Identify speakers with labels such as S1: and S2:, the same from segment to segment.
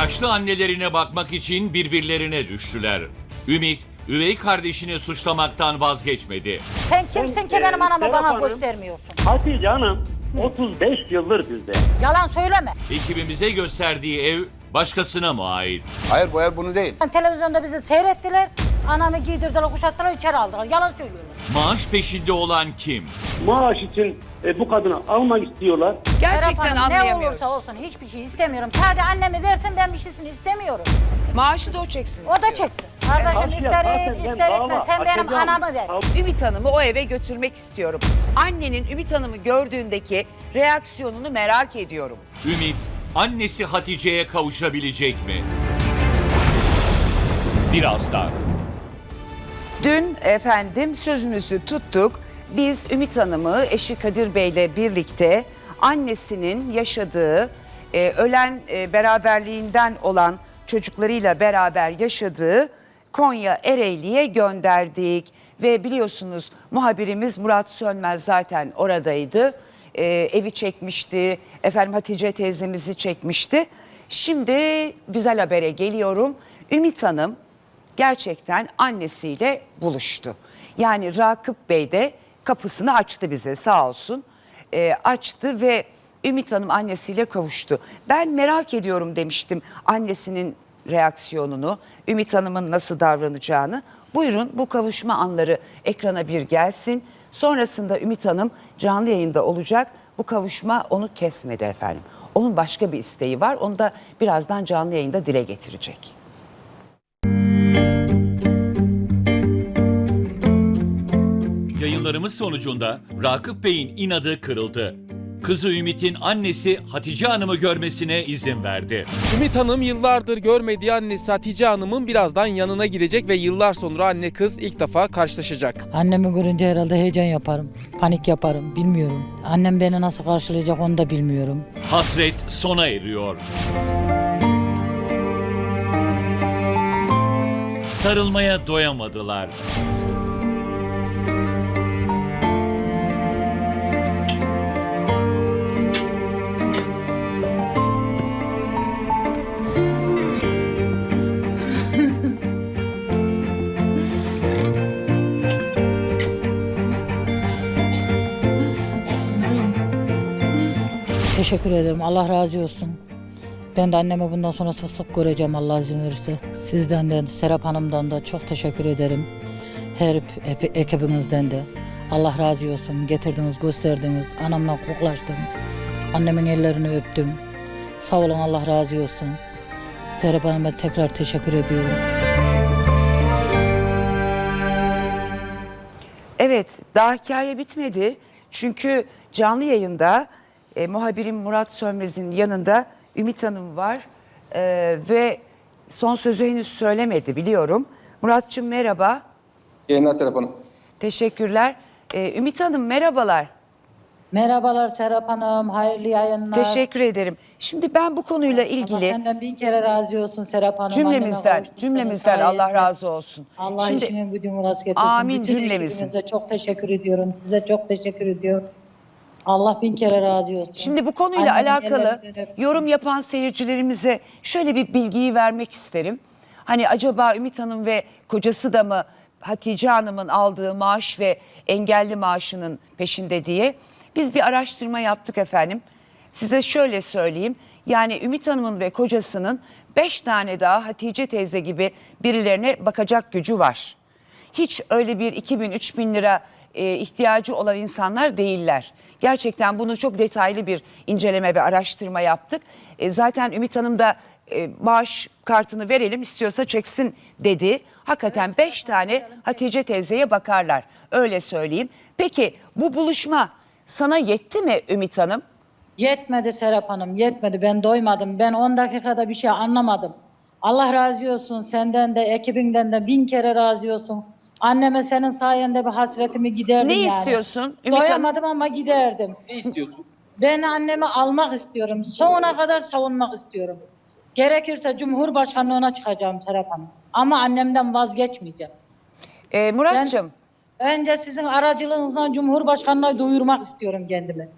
S1: Yaşlı annelerine bakmak için birbirlerine düştüler. Ümit, üvey kardeşini suçlamaktan vazgeçmedi.
S2: Sen kimsin ki
S3: e,
S2: benim anamı
S3: Serap
S2: bana göstermiyorsun?
S3: Hatice Hanım 35 yıldır bizde.
S2: Yalan söyleme.
S1: Ekibimize gösterdiği ev başkasına mı ait?
S4: Hayır bu ev bunu değil.
S2: Televizyonda bizi seyrettiler. Anamı giydirdiler, kuşattılar, içeri aldılar. Yalan söylüyorlar.
S1: Maaş peşinde olan kim?
S3: Maaş için e, bu kadını almak istiyorlar.
S5: Gerçekten
S2: Serap Hanım, ne
S5: anlayamıyorum.
S2: olursa olsun hiçbir şey istemiyorum. Sadece annemi versin ben bir şeysini istemiyorum.
S5: Maaşı da o çeksin.
S2: O da
S5: istiyorsun.
S2: çeksin. Kardeşim
S3: Karşıya
S2: ister
S3: zaten
S2: et,
S3: ben
S2: ister etme. Sen benim
S3: açacağım.
S2: anamı ver.
S5: Ümit Hanım'ı o eve götürmek istiyorum. Annenin Ümit Hanım'ı gördüğündeki reaksiyonunu merak ediyorum.
S1: Ümit, annesi Hatice'ye kavuşabilecek mi? Birazdan.
S5: Dün efendim sözümüzü tuttuk. Biz Ümit Hanım'ı eşi Kadir Bey'le birlikte annesinin yaşadığı, e, ölen e, beraberliğinden olan çocuklarıyla beraber yaşadığı Konya Ereğli'ye gönderdik. Ve biliyorsunuz muhabirimiz Murat Sönmez zaten oradaydı. E, evi çekmişti, efendim Hatice teyzemizi çekmişti. Şimdi güzel habere geliyorum. Ümit Hanım gerçekten annesiyle buluştu. Yani Rakıp Bey de kapısını açtı bize sağ olsun. Ee, açtı ve Ümit Hanım annesiyle kavuştu. Ben merak ediyorum demiştim annesinin reaksiyonunu, Ümit Hanım'ın nasıl davranacağını. Buyurun bu kavuşma anları ekrana bir gelsin. Sonrasında Ümit Hanım canlı yayında olacak. Bu kavuşma onu kesmedi efendim. Onun başka bir isteği var. Onu da birazdan canlı yayında dile getirecek.
S1: Yayınlarımız sonucunda Rakıp Bey'in inadı kırıldı. Kızı Ümit'in annesi Hatice Hanım'ı görmesine izin verdi.
S6: Ümit Hanım yıllardır görmediği annesi Hatice Hanım'ın birazdan yanına gidecek ve yıllar sonra anne kız ilk defa karşılaşacak.
S7: Annemi görünce herhalde heyecan yaparım, panik yaparım, bilmiyorum. Annem beni nasıl karşılayacak onu da bilmiyorum.
S1: Hasret sona eriyor. Sarılmaya doyamadılar.
S7: Teşekkür ederim, Allah razı olsun. Ben de annemi bundan sonra sık sık göreceğim Allah izin verirse. Sizden de, Serap Hanım'dan da çok teşekkür ederim. Her ekibinizden de. Allah razı olsun. Getirdiniz, gösterdiniz. Anamla koklaştım. Annemin ellerini öptüm. Sağ olun, Allah razı olsun. Serap Hanım'a tekrar teşekkür ediyorum.
S5: Evet, daha hikaye bitmedi. Çünkü canlı yayında e, muhabirim Murat Sönmez'in yanında Ümit Hanım var E, ve son sözü henüz söylemedi biliyorum. Muratçım merhaba,
S8: Yayınlar Serap Hanım.
S5: teşekkürler. E, Ümit Hanım merhabalar,
S7: Merhabalar Serap Hanım, hayırlı yayınlar.
S5: teşekkür ederim. Şimdi ben bu konuyla ilgili
S7: senden bin kere razı olsun Serap Hanım.
S5: cümlemizden, cümlemizden Allah razı olsun.
S7: Allah
S5: Şimdi
S7: işinin gücünü rast getirsin.
S5: Amin
S7: Bütün
S5: cümlemizin.
S7: çok teşekkür ediyorum. Size çok teşekkür ediyorum. Allah bin kere razı olsun.
S5: Şimdi bu konuyla
S7: Annemin
S5: alakalı yorum yapan seyircilerimize şöyle bir bilgiyi vermek isterim. Hani acaba Ümit Hanım ve kocası da mı Hatice Hanım'ın aldığı maaş ve engelli maaşının peşinde diye biz bir araştırma yaptık efendim. Size şöyle söyleyeyim. Yani Ümit Hanım'ın ve kocasının beş tane daha Hatice teyze gibi birilerine bakacak gücü var hiç öyle bir 2000 3000 lira e, ihtiyacı olan insanlar değiller. Gerçekten bunu çok detaylı bir inceleme ve araştırma yaptık. E, zaten Ümit Hanım da e, maaş kartını verelim istiyorsa çeksin dedi. Hakikaten 5 tane Hatice teyzeye bakarlar. Öyle söyleyeyim. Peki bu buluşma sana yetti mi Ümit Hanım?
S7: Yetmedi Serap Hanım, yetmedi. Ben doymadım. Ben 10 dakikada bir şey anlamadım. Allah razı olsun senden de, ekibinden de bin kere razı olsun. Anneme senin sayende bir hasretimi giderdim
S5: Ne
S7: yani.
S5: istiyorsun Ümit Hanım?
S7: Doyamadım ama giderdim.
S8: Ne istiyorsun?
S7: Ben annemi almak istiyorum. Sonuna kadar savunmak istiyorum. Gerekirse Cumhurbaşkanlığına çıkacağım Serap Hanım. Ama annemden vazgeçmeyeceğim.
S5: E, Muratçım
S7: Önce sizin aracılığınızdan Cumhurbaşkanlığına duyurmak istiyorum kendimi.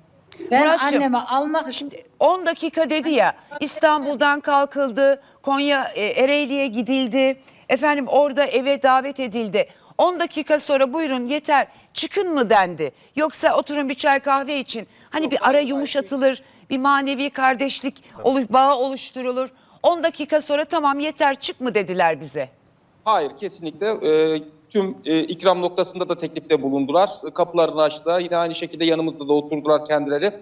S2: Ben
S5: Muratçım,
S2: annemi almak
S5: Şimdi 10 dakika dedi ya İstanbul'dan kalkıldı, Konya e, Ereğli'ye gidildi. Efendim orada eve davet edildi. 10 dakika sonra buyurun yeter çıkın mı dendi. Yoksa oturun bir çay kahve için. Hani bir ara yumuşatılır, bir manevi kardeşlik oluş, bağı oluşturulur. 10 dakika sonra tamam yeter çık mı dediler bize.
S6: Hayır kesinlikle. Ee, tüm e, ikram noktasında da teklifte bulundular. Kapılarını açtılar. Yine aynı şekilde yanımızda da oturdular kendileri.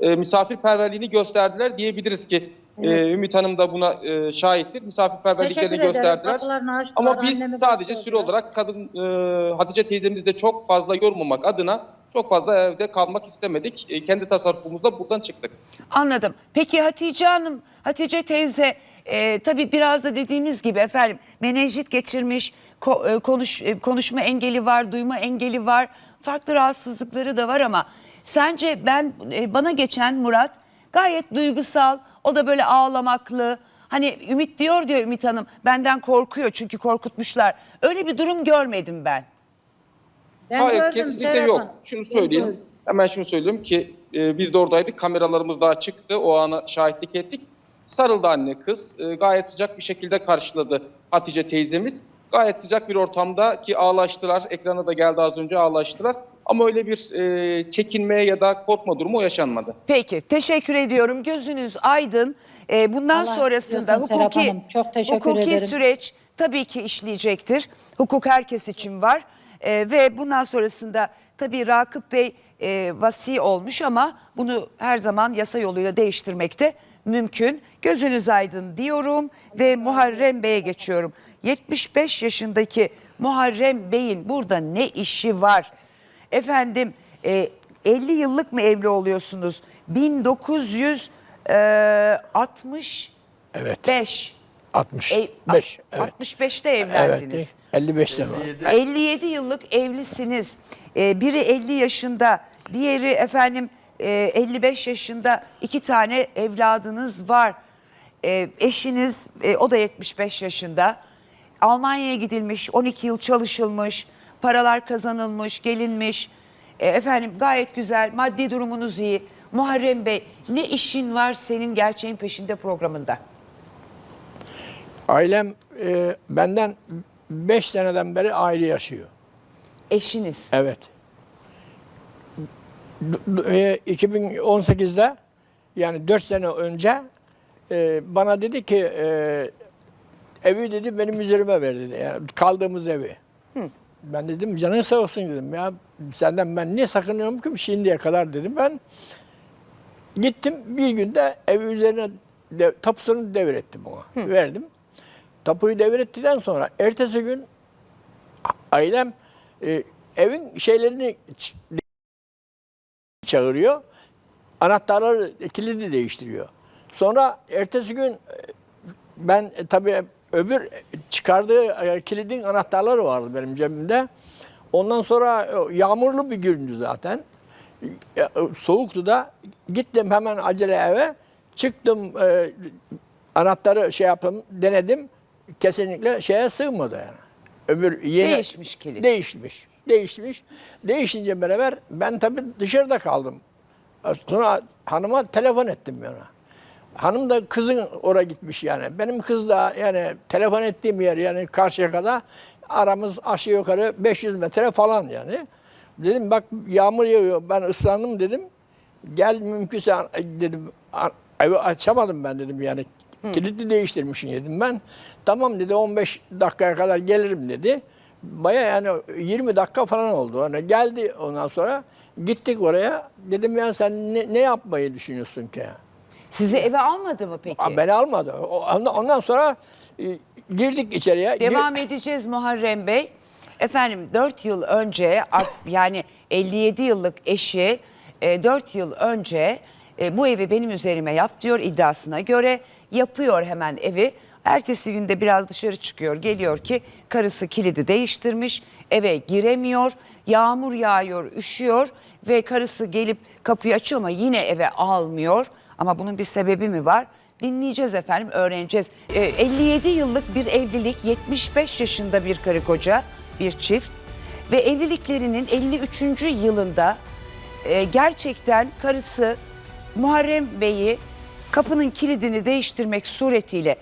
S6: Ee, misafirperverliğini gösterdiler diyebiliriz ki e, Ümit Hanım da buna e, şahittir. Misafirperverliklerini
S2: Teşekkür
S6: gösterdiler. Ama biz sadece süre olarak kadın e, Hatice teyzemizi de çok fazla yormamak adına çok fazla evde kalmak istemedik. E, kendi tasarrufumuzla buradan çıktık.
S5: Anladım. Peki Hatice Hanım, Hatice teyze e, tabii biraz da dediğiniz gibi efendim menenjit geçirmiş, ko- e, konuş, e, konuşma engeli var, duyma engeli var, farklı rahatsızlıkları da var ama sence ben e, bana geçen Murat gayet duygusal, o da böyle ağlamaklı. Hani Ümit diyor diyor Ümit Hanım benden korkuyor çünkü korkutmuşlar. Öyle bir durum görmedim ben.
S2: Ben
S6: Hayır
S2: gördüm,
S6: kesinlikle
S2: Serap
S6: yok.
S2: Hanım.
S6: Şunu söyleyeyim. Hemen şunu söyleyeyim ki e, biz de oradaydık. Kameralarımız daha çıktı. O ana şahitlik ettik. Sarıldı anne kız. E, gayet sıcak bir şekilde karşıladı Hatice teyzemiz. Gayet sıcak bir ortamda ki ağlaştılar. Ekrana da geldi az önce ağlaştılar. Ama öyle bir e, çekinme ya da korkma durumu yaşanmadı.
S5: Peki teşekkür ediyorum. Gözünüz aydın. Ee, bundan
S2: Allah
S5: sonrasında
S2: razı olsun Serap
S5: hukuki,
S2: Hanım. Çok teşekkür
S5: hukuki
S2: ederim.
S5: süreç tabii ki işleyecektir. Hukuk herkes için var. Ee, ve bundan sonrasında tabii Rakıp Bey e, vasi olmuş ama bunu her zaman yasa yoluyla değiştirmek de mümkün. Gözünüz aydın diyorum ve Muharrem Bey'e geçiyorum. 75 yaşındaki Muharrem Bey'in burada ne işi var? Efendim e, 50 yıllık mı evli oluyorsunuz? 1965.
S4: Evet. 65.
S5: Ev-
S4: evet.
S5: 65'te
S4: Evet.
S5: evlendiniz.
S4: 55 sene oldu.
S5: 57 yıllık evlisiniz. Ee, biri 50 yaşında, diğeri efendim e, 55 yaşında. iki tane evladınız var. Ee, eşiniz e, o da 75 yaşında. Almanya'ya gidilmiş, 12 yıl çalışılmış, paralar kazanılmış, gelinmiş. E, efendim gayet güzel, maddi durumunuz iyi. Muharrem Bey ne işin var senin gerçeğin peşinde programında?
S4: Ailem e, benden 5 seneden beri ayrı yaşıyor.
S5: Eşiniz.
S4: Evet. D- d- e, 2018'de yani 4 sene önce e, bana dedi ki e, evi dedi benim üzerime ver dedi. Yani kaldığımız evi. Ben dedim canın sağ olsun dedim ya senden ben niye sakınıyorum ki şimdiye kadar dedim ben. Gittim bir günde evi üzerine de, tapusunu devrettim ona. Verdim. Tapuyu devrettikten sonra ertesi gün ailem e, evin şeylerini çağırıyor. Anahtarları, kilidi değiştiriyor. Sonra ertesi gün e, ben e, tabii öbür çıkardığı e, kilidin anahtarları vardı benim cebimde. Ondan sonra e, yağmurlu bir gündü zaten. E, e, Soğuktu da. Gittim hemen acele eve. Çıktım e, anahtarı şey yaptım, denedim. Kesinlikle şeye sığmadı yani. Öbür yeni
S5: Değişmiş kilit.
S4: Değişmiş. Değişmiş. Değişince beraber ben tabii dışarıda kaldım. Sonra hanıma telefon ettim yana. Hanım da kızın oraya gitmiş yani. Benim kız da yani telefon ettiğim yer yani karşıya kadar aramız aşağı yukarı 500 metre falan yani. Dedim bak yağmur yağıyor ben ıslandım dedim. Gel mümkünse dedim a- evi açamadım ben dedim yani. Kilitli değiştirmişsin dedim ben. Tamam dedi 15 dakikaya kadar gelirim dedi. Baya yani 20 dakika falan oldu. Yani geldi ondan sonra gittik oraya. Dedim yani sen ne, ne yapmayı düşünüyorsun ki?
S5: Sizi eve almadı mı peki?
S4: Aa, Beni almadı. O- Ondan, ondan sonra e, girdik içeriye. Gir-
S5: Devam edeceğiz Muharrem Bey. Efendim 4 yıl önce art- yani 57 yıllık eşi 4 yıl önce e, bu evi benim üzerime yap diyor iddiasına göre yapıyor hemen evi. Ertesi günde biraz dışarı çıkıyor geliyor ki karısı kilidi değiştirmiş eve giremiyor yağmur yağıyor üşüyor ve karısı gelip kapıyı açıyor ama yine eve almıyor ama bunun bir sebebi mi var? Dinleyeceğiz efendim, öğreneceğiz. Ee, 57 yıllık bir evlilik, 75 yaşında bir karı koca, bir çift ve evliliklerinin 53. yılında e, gerçekten karısı Muharrem Bey'i kapının kilidini değiştirmek suretiyle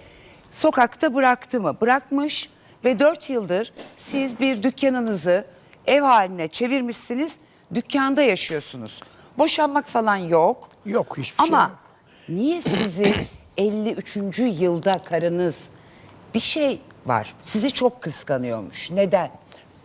S5: sokakta bıraktı mı? Bırakmış ve 4 yıldır siz bir dükkanınızı ev haline çevirmişsiniz. Dükkanda yaşıyorsunuz. Boşanmak falan yok.
S4: Yok hiçbir şey
S5: Ama
S4: yok.
S5: Niye sizi 53. yılda karınız bir şey var. Sizi çok kıskanıyormuş. Neden?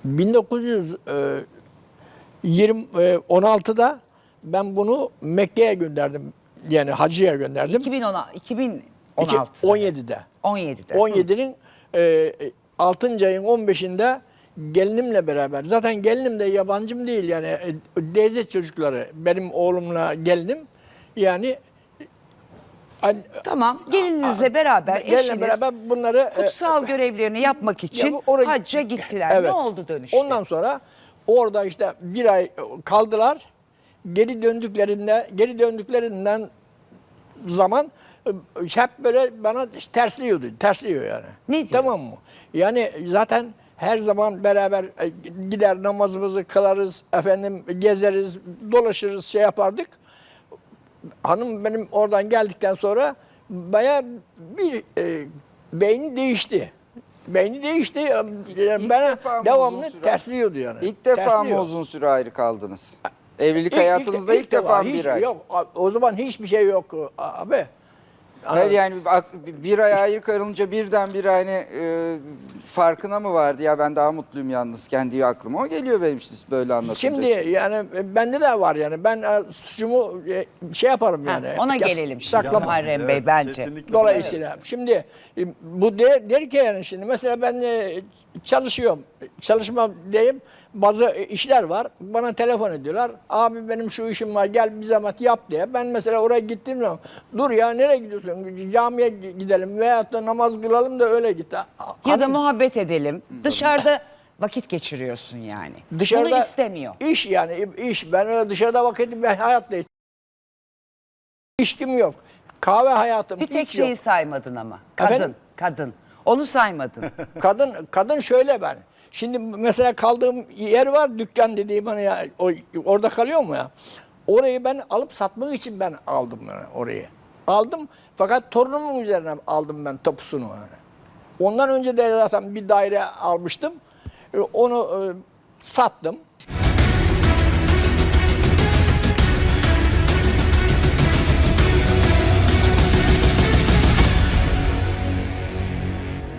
S4: 1916'da e, ben bunu Mekke'ye gönderdim. Yani hacıya gönderdim.
S5: 2016, 2016.
S4: 17'de.
S5: 17'de.
S4: 17'nin e, 6. ayın 15'inde gelinimle beraber. Zaten gelinim de yabancım değil yani e, teyze çocukları benim oğlumla gelinim. Yani an-
S5: Tamam. Gelininizle beraber
S4: gelinle
S5: eşiniz
S4: beraber bunları e,
S5: kutsal görevlerini yapmak için
S4: bu oraya-
S5: hacca gittiler.
S4: Evet.
S5: Ne oldu dönüşte?
S4: Ondan sonra orada işte bir ay kaldılar. Geri döndüklerinde, geri döndüklerinden zaman e, hep böyle bana tersliyordu. Tersliyor yani.
S5: Ne diyor?
S4: Tamam mı? Yani zaten her zaman beraber e, gider namazımızı kılarız, efendim gezeriz, dolaşırız, şey yapardık. Hanım benim oradan geldikten sonra baya bir e, beyni değişti. Beyni değişti. Yani
S8: İlk
S4: bana
S8: defa mı
S4: devamlı
S8: süre?
S4: tersliyordu yani.
S8: İlk defa
S4: Tersliyor.
S8: mı uzun süre ayrı kaldınız? Evlilik
S4: İlk-
S8: hayatınızda ilk, defa mı
S4: hiç,
S8: bir ay?
S4: Yok o zaman hiçbir şey yok abi.
S8: Hayır yani bir ay ayrı kalınca birden bir hani e, farkına mı vardı? Ya ben daha mutluyum yalnız kendi aklıma. O geliyor benim siz böyle anlatınca.
S4: Şimdi yani e, bende de var yani ben e, suçumu e, şey yaparım
S5: Ha,
S4: yani.
S5: ona gelelim şimdi
S4: saklama.
S5: Muharrem Bey bence.
S4: Dolayısıyla şimdi e, bu de, der ki yani şimdi mesela ben e, çalışıyorum. Çalışma diyeyim bazı işler var. Bana telefon ediyorlar. Abi benim şu işim var gel bir zahmet yap diye. Ben mesela oraya gittiğim zaman dur ya nereye gidiyorsun? Camiye gidelim veyahut da namaz kılalım da öyle git.
S5: Ya da
S4: Hanım-
S5: muhabbet edelim. Dışarıda vakit geçiriyorsun yani.
S4: Dışarıda
S5: Bunu istemiyor.
S4: İş yani iş. Ben öyle dışarıda vakit ben hayatta hiç. İşkim yok. Kahve hayatım
S5: Bir tek
S4: hiç
S5: şeyi
S4: yok.
S5: saymadın ama. Kadın,
S4: Efendim?
S5: kadın. Onu saymadın.
S4: Kadın kadın şöyle ben. Şimdi mesela kaldığım yer var dükkan dediğim hani ya o, orada kalıyor mu ya? Orayı ben alıp satmak için ben aldım yani orayı. Aldım fakat torunumun üzerine aldım ben tapusunu. Yani. Ondan önce de zaten bir daire almıştım. E, Onu e, sattım.